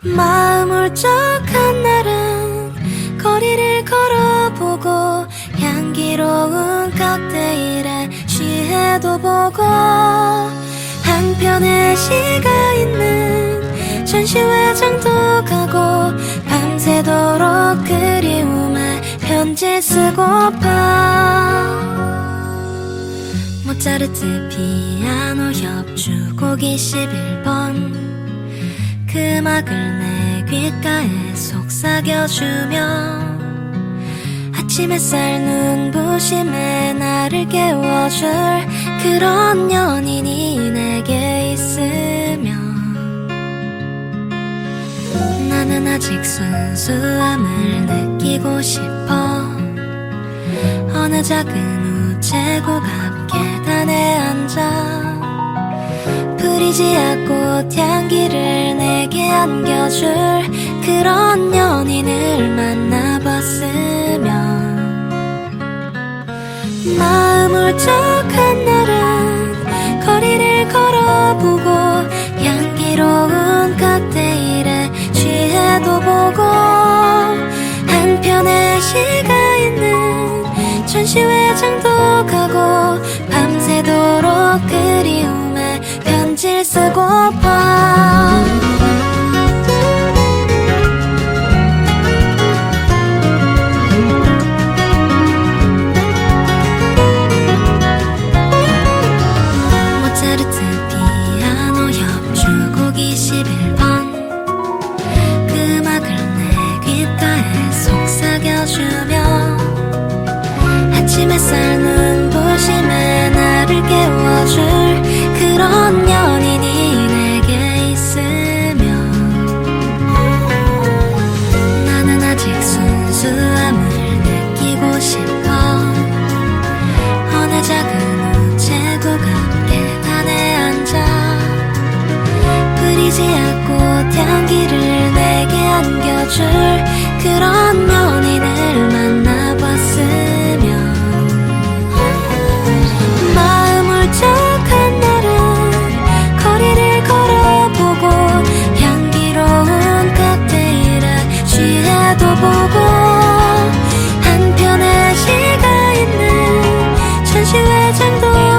마음 울적한 날은 거리를 걸어보고 향기로운 칵테일에 취해도 보고 한편의 시가 있는 전시회장도 가고 밤새도록 그리움에 편지 쓰고파 모차르트 피아노 협주 곡 21번 그 음악을 내 귓가에 속삭여주며 아침 햇살 눈부심에 나를 깨워줄 그런 연인이 내게 있으면 나는 아직 순수함을 느끼고 싶어. 어느 작은 우체국 앞 계단에 앉아 프리지아 꽃 향기를 내게 안겨줄 그런 연인을 만나봤으면. 마음 울적한 날은 거리를 걸어보고 향기로운 칵테일에 취해도 보고 한편의 시가 있는 전시회장도 가고 밤새도록 그리움에 편지를 쓰고파. 모차르트 피아노 협주 곡 21번. 그 음악을 내 귓가에 속삭여주며 아침 햇살 눈부심에 나를 깨워줄 그런 프리지아 꽃 향기를 내게 안겨줄 그런 연인을 만나봤으면. 마음 울적한 날은 거리를 걸어보고 향기로운 칵테일에 취해도 보고 한편의 시가 있는 전시회장도